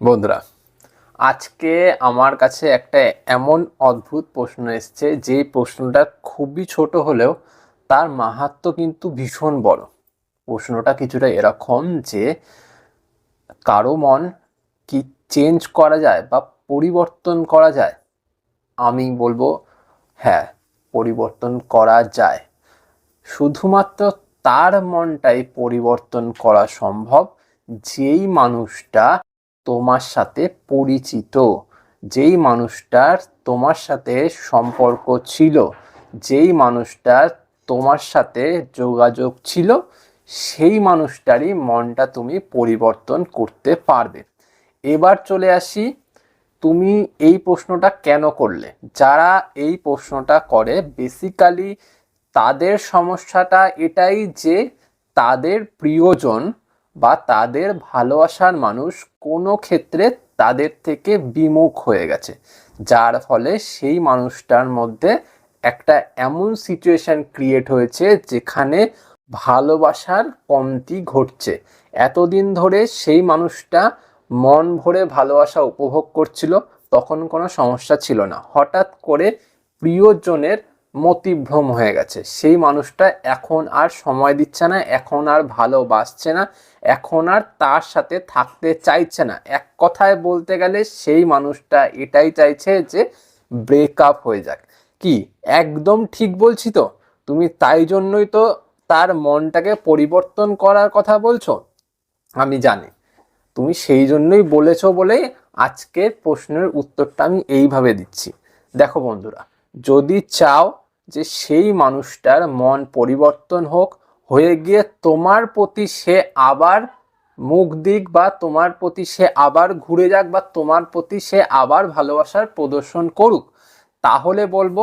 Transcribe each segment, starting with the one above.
বন্ধুরা, আজকে আমার কাছে একটা এমন অদ্ভুত প্রশ্ন এসছে, যে প্রশ্নটা খুবই ছোট হলেও তার মাহাত্ম কিন্তু ভীষণ বড়। প্রশ্নটা কিছুটা এরকম যে, কারও মন কি চেঞ্জ করা যায় বা পরিবর্তন করা যায়? আমি বলব হ্যাঁ পরিবর্তন করা যায়। শুধুমাত্র তার মনটাই পরিবর্তন করা সম্ভব, যেই মানুষটা তোমার সাথে পরিচিত। যেই মানুষটার তোমার সাথে সম্পর্ক ছিল, যেই মানুষটার তোমার সাথে যোগাযোগ ছিল, সেই মানুষটারই মনটা তুমি পরিবর্তন করতে পারবে। এবার চলে আসি, তুমি এই প্রশ্নটা কেন করলে? যারা এই প্রশ্নটা করে বেসিক্যালি তাদের সমস্যাটা এটাই যে তাদের প্রিয়জন বা তাদের ভালোবাসার মানুষ কোনো ক্ষেত্রে তাদের থেকে বিমুখ হয়ে গেছে। যার ফলে সেই মানুষটার মধ্যে একটা এমন সিচুয়েশন ক্রিয়েট হয়েছে যেখানে ভালোবাসার কমতি ঘটছে। এতদিন ধরে সেই মানুষটা মন ভরে ভালোবাসা উপভোগ করছিল, তখন কোনো সমস্যা ছিল না। হঠাৎ করে প্রিয়জনের মতিভ্রম হয়ে গেছে। সেই মানুষটা এখন আর সময় দিচ্ছে না, এখন আর ভালোবাসছে না। এখন আর তার সাথে থাকতে চাইছে না। এক কথায় বলতে গেলে সেই মানুষটা এটাই চাইছে যে ব্রেকআপ হয়ে যাক। কি, একদম ঠিক বলছি তো? তুমি তাই জন্যই তো তার মনটাকে পরিবর্তন করার কথা বলছো? আমি জানি। তুমি সেই জন্যই বলেছ বলেই আজকের প্রশ্নের উত্তরটা আমি এইভাবে দিচ্ছি। দেখো বন্ধুরা, যদি চাও যে সেই মানুষটার মন পরিবর্তন হোক হয়ে গিয়ে তোমার প্রতি সে আবার মুখ দিক বা তোমার প্রতি সে আবার ঘুরে যাক বা তোমার প্রতি সে আবার ভালোবাসার প্রদর্শন করুক, তাহলে বলব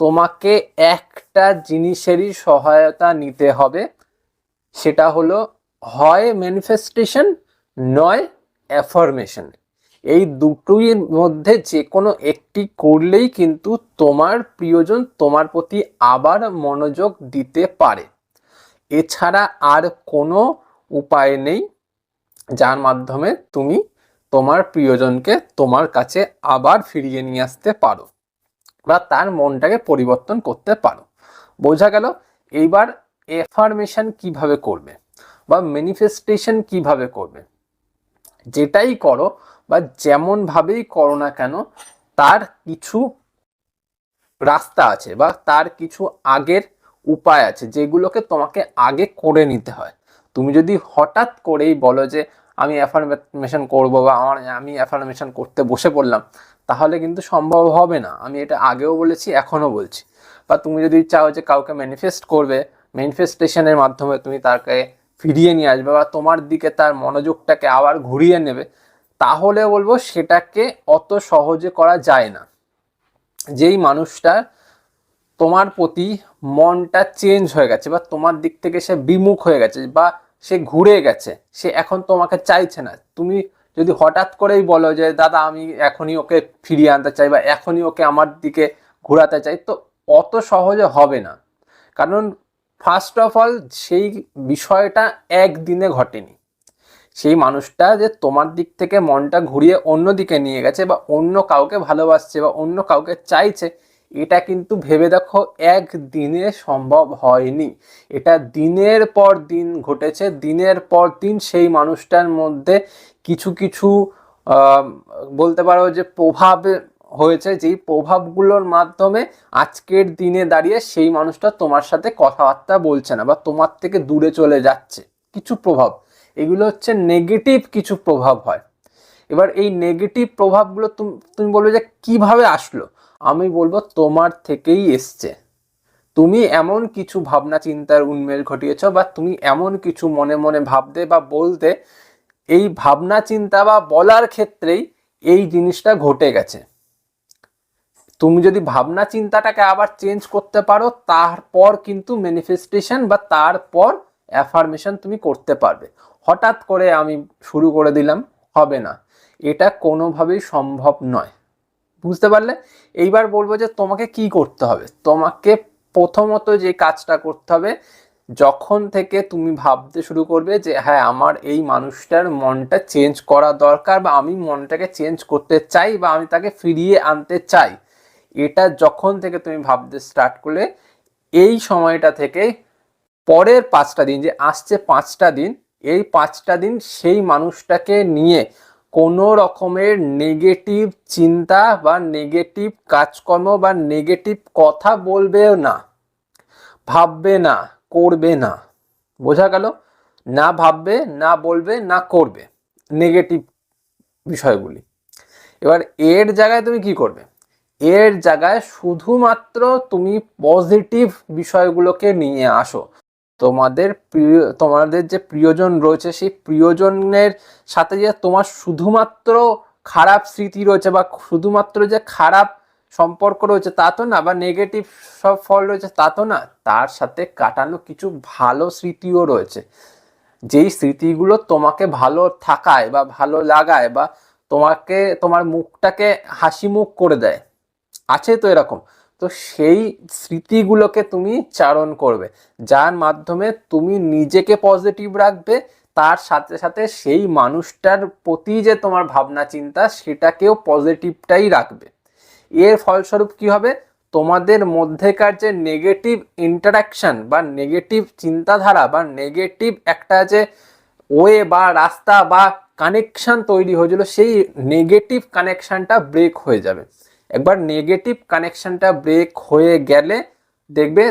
তোমাকে একটা জিনিসেরই সহায়তা নিতে হবে। সেটা হলো হয় ম্যানিফেস্টেশন নয় অ্যাফরমেশন এই দুটোই মধ্যে যে কোনো একটি করলেই কিন্তু তোমার প্রিয়জন তোমার প্রতি আবার মনোযোগ দিতে পারে। এছাড়া আর কোনো উপায় নেই যার মাধ্যমে তুমি তোমার প্রিয়জনকে তোমার কাছে আবার ফিরিয়ে নিয়ে আসতে পারো বা তার মনটাকে পরিবর্তন করতে পারো। বোঝা গেল? এইবার এফার্মেশন কীভাবে করবে বা ম্যানিফেস্টেশন কীভাবে করবে? যেটাই করো বা যেমনভাবেই করো না কেন, তার কিছু রাস্তা আছে বা তার কিছু আগের উপায় আছে যেগুলোকে তোমাকে আগে করে নিতে হয়। তুমি যদি হঠাৎ করেই বলো যে, আমি অ্যাফার্মেশন করব বা আমার, আমি অ্যাফার্মেশন করতে বসে পড়লাম, তাহলে কিন্তু সম্ভব হবে না। আমি এটা আগেও বলেছি, এখনও বলছি। বা তুমি যদি চাও যে কাউকে ম্যানিফেস্ট করবে ম্যানিফেস্টেশনের মাধ্যমে তুমি তাকে ফিরিয়ে নিয়ে আসবে বা তোমার দিকে তার মনোযোগটাকে আবার ঘুরিয়ে নেবে, তাহলে বলব সেটাকে অত সহজে করা যায় না। যেই মানুষটা তোমার প্রতি মনটা চেঞ্জ হয়ে গেছে বা তোমার দিক থেকে সে বিমুখ হয়ে গেছে বা সে ঘুরে গেছে, সে এখন তোমাকে চাইছে না। তুমি যদি হঠাৎ করেই বলো যে, দাদা, আমি এখনই ওকে ফিরিয়ে আনতে চাই বা এখনই ওকে আমার দিকে ঘোরাতে চাই, তো অত সহজে হবে না। কারণ ফার্স্ট অফ অল সেই বিষয়টা একদিনে ঘটেনি। সেই মানুষটা যে তোমার দিক থেকে মনটা ঘুরিয়ে অন্য দিকে নিয়ে গেছে বা অন্য কাউকে ভালোবাসছে বা অন্য কাউকে চাইছে এটা কিন্তু ভেবে দেখো, একদিনে সম্ভব হয়নি। এটা দিনের পর দিন ঘটেছে, দিনের পর দিন সেই মানুষটার মধ্যে কিছু কিছু বলতে পারো যে প্রভাব হয়েছে, যেই প্রভাবগুলোর মাধ্যমে আজকের দিনে দাঁড়িয়ে সেই মানুষটা তোমার সাথে কথাবার্তা বলছে না বা তোমার থেকে দূরে চলে যাচ্ছে। কিছু প্রভাব। এগুলো হচ্ছে নেগেটিভ কিছু প্রভাব হয়। এবার এই নেগেটিভ প্রভাবগুলো তুমি তুমি বলবে যে কীভাবে আসলো? আমি বলব তোমার থেকেই এসছে। তুমি এমন কিছু ভাবনা চিন্তার উন্মেষ ঘটিয়েছ বা তুমি এমন কিছু মনে মনে ভাবতে বা বলতে এই ভাবনা চিন্তা বা বলার ক্ষেত্রেই এই জিনিসটা ঘটে গেছে। তুমি যদি ভাবনা চিন্তাটাকে আবার চেঞ্জ করতে পারো, তারপর কিন্তু ম্যানিফেস্টেশন বা তারপর অ্যাফার্মেশন তুমি করতে পারবে। হঠাৎ করে আমি শুরু করে দিলাম, হবে না। এটা কোনোভাবেই সম্ভব নয়। বুঝতে পারলে? এইবার বলব যে তোমাকে কি করতে হবে? তোমাকে প্রথমত যে কাজটা করতে হবে, যখন থেকে তুমি ভাবতে শুরু করবে যে হ্যাঁ আমার এই মানুষটার মনটা চেঞ্জ করা দরকার বা আমি মনটাকে চেঞ্জ করতে চাই বা আমি তাকে ফিরিয়ে আনতে চাই, এটা যখন থেকে তুমি ভাবতে স্টার্ট করলে, এই সময়টা থেকে পরের পাঁচটা দিন যে আসছে পাঁচটা দিন, এই পাঁচটা দিন সেই মানুষটাকে নিয়ে কোনো রকমের নেগেটিভ চিন্তা বা নেগেটিভ কাজকর্ম বা নেগেটিভ কথা বলবেও না, ভাববে না, করবে না। বোঝা গেল? না ভাববে, না বলবে, না করবে। নেগেটিভ বিষয়গুলি। এবার এর জায়গায় তুমি কি করবে? এর জায়গায় শুধুমাত্র তুমি পজিটিভ বিষয়গুলোকে নিয়ে আসো। তোমাদের প্রিয়, তোমাদের যে প্রিয়জন রয়েছে, সেই প্রিয়জনের সাথে যে তোমার শুধুমাত্র খারাপ স্মৃতি রয়েছে বা শুধুমাত্র যে খারাপ সম্পর্ক রয়েছে, তা তো না, বা নেগেটিভ সব ফল রয়েছে, তা তো না, তার সাথে কাটানো কিছু ভালো স্মৃতিও রয়েছে। যেই স্মৃতিগুলো তোমাকে ভালো থাকায় বা ভালো লাগায় বা তোমাকে, তোমার মুখটাকে হাসি মুখ করে দেয়, আছে তো এরকম? তো সেই স্মৃতিগুলোকে তুমি চারণ করবে। যার মাধ্যমে তুমি নিজেকে পজিটিভ রাখবে, তার সাথে সাথে সেই মানুষটার প্রতি যে তোমার ভাবনা, চিন্তা, সেটাকেও পজিটিভটাই রাখবে। এর ফলস্বরূপ কি হবে? তোমাদের মধ্যেকার যে নেগেটিভ ইন্টারাকশন বা নেগেটিভ চিন্তাধারা বা নেগেটিভ একটা যে ওয়ে বা রাস্তা বা কানেকশান তৈরি হয়েছিল সেই নেগেটিভ কানেকশানটা ব্রেক হয়ে যাবে। একবার নেগেটিভ কানেকশনটা ব্রেক হয়ে গেলে দেখবে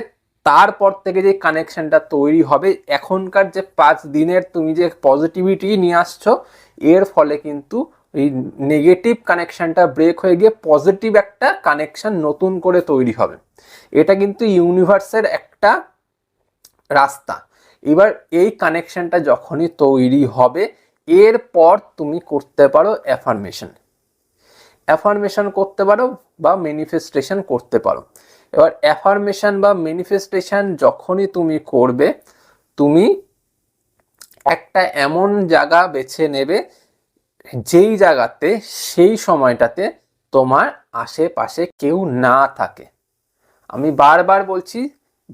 তারপর থেকে যে কানেকশনটা তৈরি হবে, এখনকার যে পাঁচ দিনের তুমি যে পজিটিভিটি নিয়ে আসছো, এর ফলে কিন্তু এই নেগেটিভ কানেকশনটা ব্রেক হয়ে গিয়ে পজিটিভ একটা কানেকশন নতুন করে তৈরি হবে। এটা কিন্তু ইউনিভার্সের একটা রাস্তা। এবার এই কানেকশনটা যখনই তৈরি হবে, এরপর তুমি করতে পারো অ্যাফার্মেশন অ্যাফার্মেশন করতে পারো বা ম্যানিফেস্টেশন করতে পারো। এবার অ্যাফার্মেশন বা ম্যানিফেস্টেশন যখনই তুমি করবে, তুমি একটা এমন জায়গা বেছে নেবে যেই জায়গাতে সেই সময়টাতে তোমার আশেপাশে কেউ না থাকে। আমি বারবার বলছি,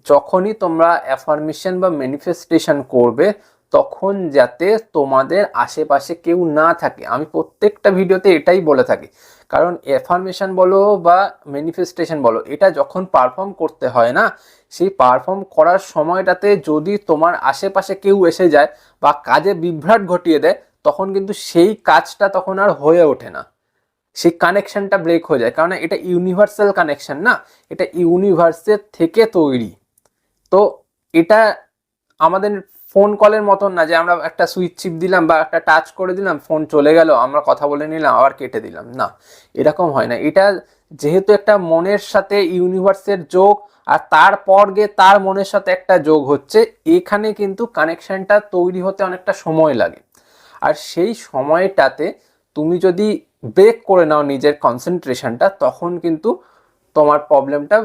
যখনই তোমরা অ্যাফার্মেশন বা ম্যানিফেস্টেশন করবে, তখন যাতে তোমাদের আশেপাশে কেউ না থাকে। আমি প্রত্যেকটা ভিডিওতে এটাই বলে থাকি কারণ অ্যাফার্মেশন বলো বা ম্যানিফেস্টেশন বলো, এটা যখন পারফর্ম করতে হয় না, সেই পারফর্ম করার সময়টাতে যদি তোমার আশেপাশে কেউ এসে যায় বা কাজে বিভ্রাট ঘটিয়ে দেয়, তখন কিন্তু সেই কাজটা তখন আর হয়ে ওঠে না। সেই কানেকশনটা ব্রেক হয়ে যায়। কারণ এটা ইউনিভার্সাল কানেকশন না, এটা ইউনিভার্সের থেকে তৈরি। তো এটা আমাদের ফোন কলের মতন না যে আমরা একটা সুইচ চিপ দিলাম বা একটা টাচ করে দিলাম ফোন চলে গেল, আমরা কথা বলে নিলাম, আবার কেটে দিলাম। না, এরকম হয় না। এটা যেহেতু একটা মনের সাথে ইউনিভার্সের যোগ, আর তারপর গিয়ে তার মনের সাথে একটা যোগ হচ্ছে, এখানে কিন্তু কানেকশনটা তৈরি হতে অনেকটা সময় লাগে। আর সেই সময়টাতে তুমি যদি ব্রেক করে নাও নিজের কনসেন্ট্রেশনটা তখন কিন্তু তোমার প্রবলেমটা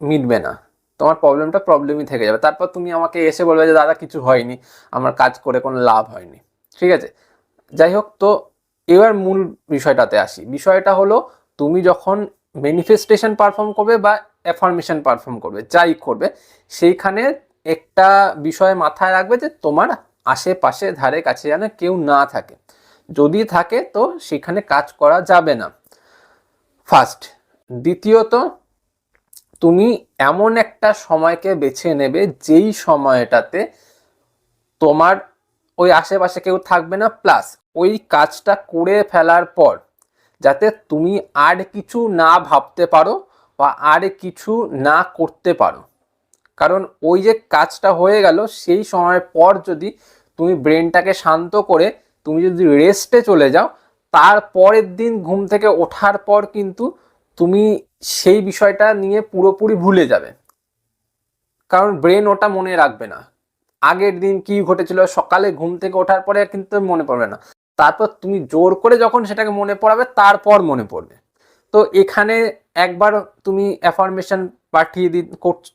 মিটবে না। তোমার প্রবলেমটা প্রবলেমই থেকে যাবে। তারপর তুমি আমাকে এসে বলবে যে, দাদা, কিছু হয়নি। আমার কাজ করে কোনো লাভ হয়নি। ঠিক আছে? যাই হোক, তো এবার মূল বিষয়টাতে আসি। বিষয়টা হলো, তুমি যখন ম্যানিফেস্টেশন পারফর্ম করবে বা অ্যাফার্মেশন পারফর্ম করবে, যাই করবে, সেইখানে একটা বিষয় মাথায় রাখবে যে, তোমার আশেপাশে, ধারে, কাছে যেন কেউ না থাকে। যদি থাকে, তো সেখানে কাজ করা যাবে না। ফার্স্ট দ্বিতীয়ত তুমি এমন একটা সময়কে বেছে নেবে যেই সময়টাতে তোমার ওই আশেপাশে কেউ থাকবে না প্লাস ওই কাজটা করে ফেলার পর যাতে তুমি আর কিছু না ভাবতে পারো বা আর কিছু না করতে পারো। কারণ ওই যে কাজটা হয়ে গেল, সেই সময় পর যদি তুমি ব্রেনটাকে শান্ত করে তুমি যদি রেস্টে চলে যাও তার পরের দিন ঘুম থেকে ওঠার পর কিন্তু তুমি সেই বিষয়টা নিয়ে পুরোপুরি ভুলে যাবে। কারণ ব্রেন ওটা মনে রাখবে না। আগের দিন কি ঘটেছিল? সকালে ঘুম থেকে ওঠার পরে কিন্তু মনে পড়বে না। তারপর তুমি জোর করে যখন সেটাকে মনে পড়াবে, তারপর মনে পড়বে। তো এখানে একবার তুমি অ্যাফার্মেশন পাঠিয়ে দি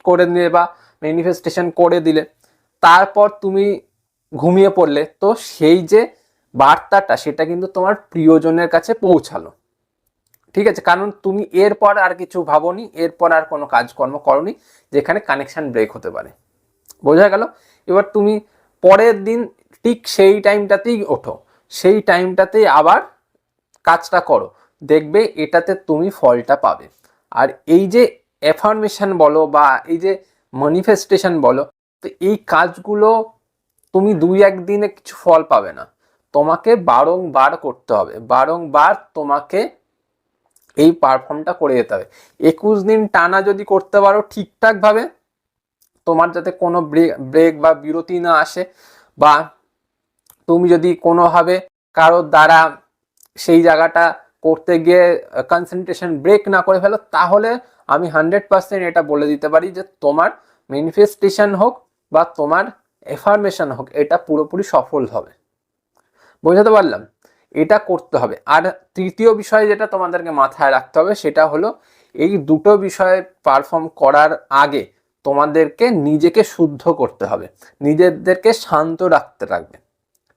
করে দিলে বা ম্যানিফেস্টেশন করে দিলে। তারপর তুমি ঘুমিয়ে পড়লে। তো সেই যে বার্তাটা, সেটা কিন্তু তোমার প্রিয়জনের কাছে পৌঁছালো। ঠিক আছে? কারণ তুমি এরপর আর কিছু ভাবোনি, এরপর আর কোনো কাজকর্ম করনি যেখানে কানেকশান ব্রেক হতে পারে। বোঝা গেল? এবার তুমি পরের দিন ঠিক সেই টাইমটাতেই ওঠো। সেই টাইমটাতেই আবার কাজটা করো। দেখবে এটাতে তুমি ফলটা পাবে। আর এই যে অ্যাফার্মেশন বলো বা এই যে ম্যানিফেস্টেশন বলো, তো এই কাজগুলো তুমি দুই একদিনে কিছু ফল পাবে না। তোমাকে বারংবার করতে হবে। বারংবার তোমাকে এই পারফর্মটা করে যেতে হবে। একুশ দিন টানা যদি করতে পারো ঠিকঠাকভাবে, তোমার যাতে কোনো ব্রেক ব্রেক বা বিরতি না আসে বা তুমি যদি কোনোভাবে কারোর দ্বারা সেই জায়গাটা করতে গিয়ে কনসেন্ট্রেশন ব্রেক না করে ফেলো, তাহলে আমি হান্ড্রেড পার্সেন্ট এটা বলে দিতে পারি যে তোমার ম্যানিফেস্টেশন হোক বা তোমার এফার্মেশন হোক, এটা পুরোপুরি সফল হবে। বোঝাতে পারলাম? এটা করতে হবে। আর তৃতীয় বিষয় যেটা তোমাদেরকে মাথায় রাখতে হবে সেটা হলো এই দুটো বিষয়ে পারফর্ম করার আগে তোমাদেরকে নিজেকে শুদ্ধ করতে হবে। নিজেদেরকে শান্ত রাখতে রাখবে।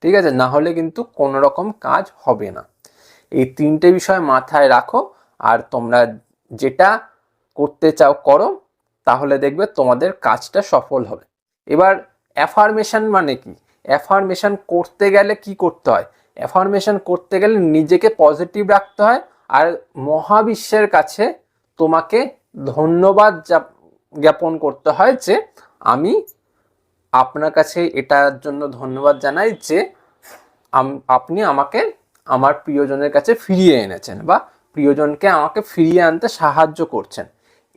ঠিক আছে? না হলে কিন্তু কোনো রকম কাজ হবে না। এই তিনটে বিষয় মাথায় রাখো আর তোমরা যেটা করতে চাও করো, তাহলে দেখবে তোমাদের কাজটা সফল হবে। এবার অ্যাফার্মেশন মানে কি? অ্যাফার্মেশন করতে গেলে কি করতে হয়? অ্যাফার্মেশন করতে গেলে নিজেকে পজিটিভ রাখতে হয় আর মহাবিশ্বের কাছে তোমাকে ধন্যবাদ জ্ঞাপন করতে হয় যে আমি আপনার কাছে এটার জন্য ধন্যবাদ জানাই যে আপনি আমাকে আমার প্রিয়জনের কাছে ফিরিয়ে এনেছেন বা প্রিয়জনকে আমাকে ফিরিয়ে আনতে সাহায্য করছেন।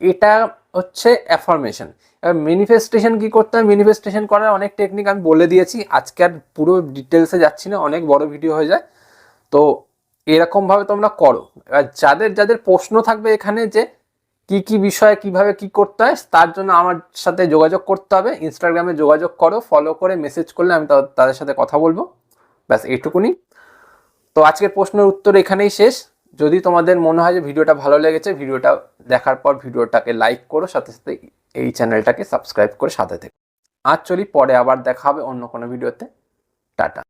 এটা হচ্ছে অ্যাফার্মেশন ম্যানিফেস্টেশন কি করতে হয়? ম্যানিফেস্টেশন করার অনেক টেকনিক আমি বলে দিয়েছি। আজকে আর পুরো ডিটেলসে যাচ্ছি না, অনেক বড় ভিডিও হয়ে যায়। তো এরকমভাবে তোমরা করো। এবার যাদের যাদের প্রশ্ন থাকবে এখানে যে কি কি বিষয়ে কীভাবে কি করতে হয়, তার জন্য আমার সাথে যোগাযোগ করতে হবে। ইনস্টাগ্রামে যোগাযোগ করো ফলো করে মেসেজ করলে আমি তাদের সাথে কথা বলব। ব্যাস, এইটুকুনি। তো আজকের প্রশ্নের উত্তর এখানেই শেষ। যদি তোমাদের মনে হয় যে ভিডিওটা ভালো লেগেছে, ভিডিওটা দেখার পর ভিডিওটাকে লাইক করো, সাথে সাথে এই চ্যানেলটাকে সাবস্ক্রাইব করে সাথে থেকে। আজ চলি, পরে আবার দেখা হবে অন্য কোনো ভিডিওতে টাটা।